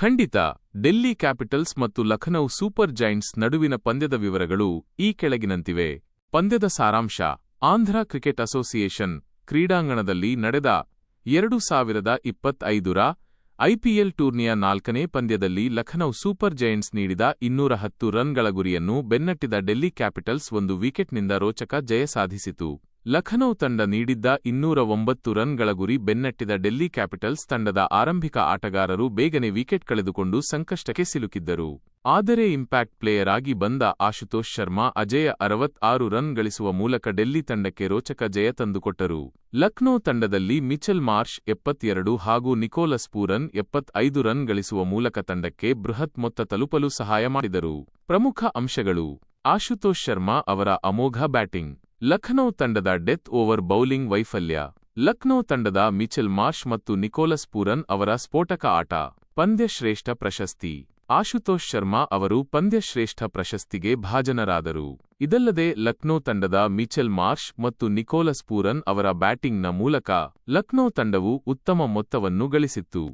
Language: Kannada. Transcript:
ಖಂಡಿತ, ಡೆಲ್ಲಿ ಕ್ಯಾಪಿಟಲ್ಸ್ ಮತ್ತು ಲಖನೌ ಸೂಪರ್ ಜೈಂಟ್ಸ್ ನಡುವಿನ ಪಂದ್ಯದ ವಿವರಗಳು ಈ ಕೆಳಗಿನಂತಿವೆ. ಪಂದ್ಯದ ಸಾರಾಂಶ, ಆಂಧ್ರ ಕ್ರಿಕೆಟ್ ಅಸೋಸಿಯೇಷನ್ ಕ್ರೀಡಾಂಗಣದಲ್ಲಿ ನಡೆದ ಎರಡು ಸಾವಿರದ ಇಪ್ಪತ್ತೈದರ ಐಪಿಎಲ್ ಟೂರ್ನಿಯ ನಾಲ್ಕನೇ ಪಂದ್ಯದಲ್ಲಿ ಲಖನೌ ಸೂಪರ್ ಜೈಂಟ್ಸ್ ನೀಡಿದ ಇನ್ನೂರ ಹತ್ತು ರನ್ಗಳ ಗುರಿಯನ್ನು ಬೆನ್ನಟ್ಟಿದ ಡೆಲ್ಲಿ ಕ್ಯಾಪಿಟಲ್ಸ್ ಒಂದು ವಿಕೆಟ್ನಿಂದ ರೋಚಕ ಜಯ ಸಾಧಿಸಿತು. ಲಖನೌ ತಂಡ ನೀಡಿದ್ದ ಇನ್ನೂರ ಒಂಬತ್ತು ರನ್ಗಳ ಗುರಿ ಬೆನ್ನಟ್ಟಿದ ಡೆಲ್ಲಿ ಕ್ಯಾಪಿಟಲ್ಸ್ ತಂಡದ ಆರಂಭಿಕ ಆಟಗಾರರು ಬೇಗನೆ ವಿಕೆಟ್ ಕಳೆದುಕೊಂಡು ಸಂಕಷ್ಟಕ್ಕೆ ಸಿಲುಕಿದ್ದರು. ಆದರೆ ಇಂಪ್ಯಾಕ್ಟ್ ಪ್ಲೇಯರ್ ಆಗಿ ಬಂದ ಆಶುತೋಷ್ ಶರ್ಮಾ ಅಜೇಯ ಅರವತ್ತಾರು ರನ್ ಗಳಿಸುವ ಮೂಲಕ ಡೆಲ್ಲಿ ತಂಡಕ್ಕೆ ರೋಚಕ ಜಯ ತಂದುಕೊಟ್ಟರು. ಲಕ್ನೋ ತಂಡದಲ್ಲಿ ಮಿಚೆಲ್ ಮಾರ್ಷ್ ಎಪ್ಪತ್ತೆರಡು ಹಾಗೂ ನಿಕೋಲಸ್ ಪೂರನ್ ಎಪ್ಪತ್ತೈದು ರನ್ ಗಳಿಸುವ ಮೂಲಕ ತಂಡಕ್ಕೆ ಬೃಹತ್ ಮೊತ್ತ ತಲುಪಲು ಸಹಾಯ ಮಾಡಿದರು. ಪ್ರಮುಖ ಅಂಶಗಳು. ಆಶುತೋಷ್ ಶರ್ಮಾ ಅವರ ಅಮೋಘ ಬ್ಯಾಟಿಂಗ್. ಲಖನೌ ತಂಡದ ಡೆತ್ ಓವರ್ ಬೌಲಿಂಗ್ ವೈಫಲ್ಯ. ಲಖನೌ ತಂಡದ ಮಿಚೆಲ್ ಮಾರ್ಷ್ ಮತ್ತು ನಿಕೋಲಸ್ ಪೂರನ್ ಅವರ ಸ್ಫೋಟಕ ಆಟ, ಪಂದ್ಯಶ್ರೇಷ್ಠ ಪ್ರಶಸ್ತಿ. ಆಶುತೋಷ್ ಶರ್ಮಾ ಅವರು ಪಂದ್ಯಶ್ರೇಷ್ಠ ಪ್ರಶಸ್ತಿಗೆ ಭಾಜನರಾದರು. ಇದಲ್ಲದೆ ಲಖನೌ ತಂಡದ ಮಿಚೆಲ್ ಮಾರ್ಷ್ ಮತ್ತು ನಿಕೋಲಸ್ ಪೂರನ್ ಅವರ ಬ್ಯಾಟಿಂಗ್ನ ಮೂಲಕ ಲಖನೌ ತಂಡವು ಉತ್ತಮ ಮೊತ್ತವನ್ನು ಗಳಿಸಿತ್ತು.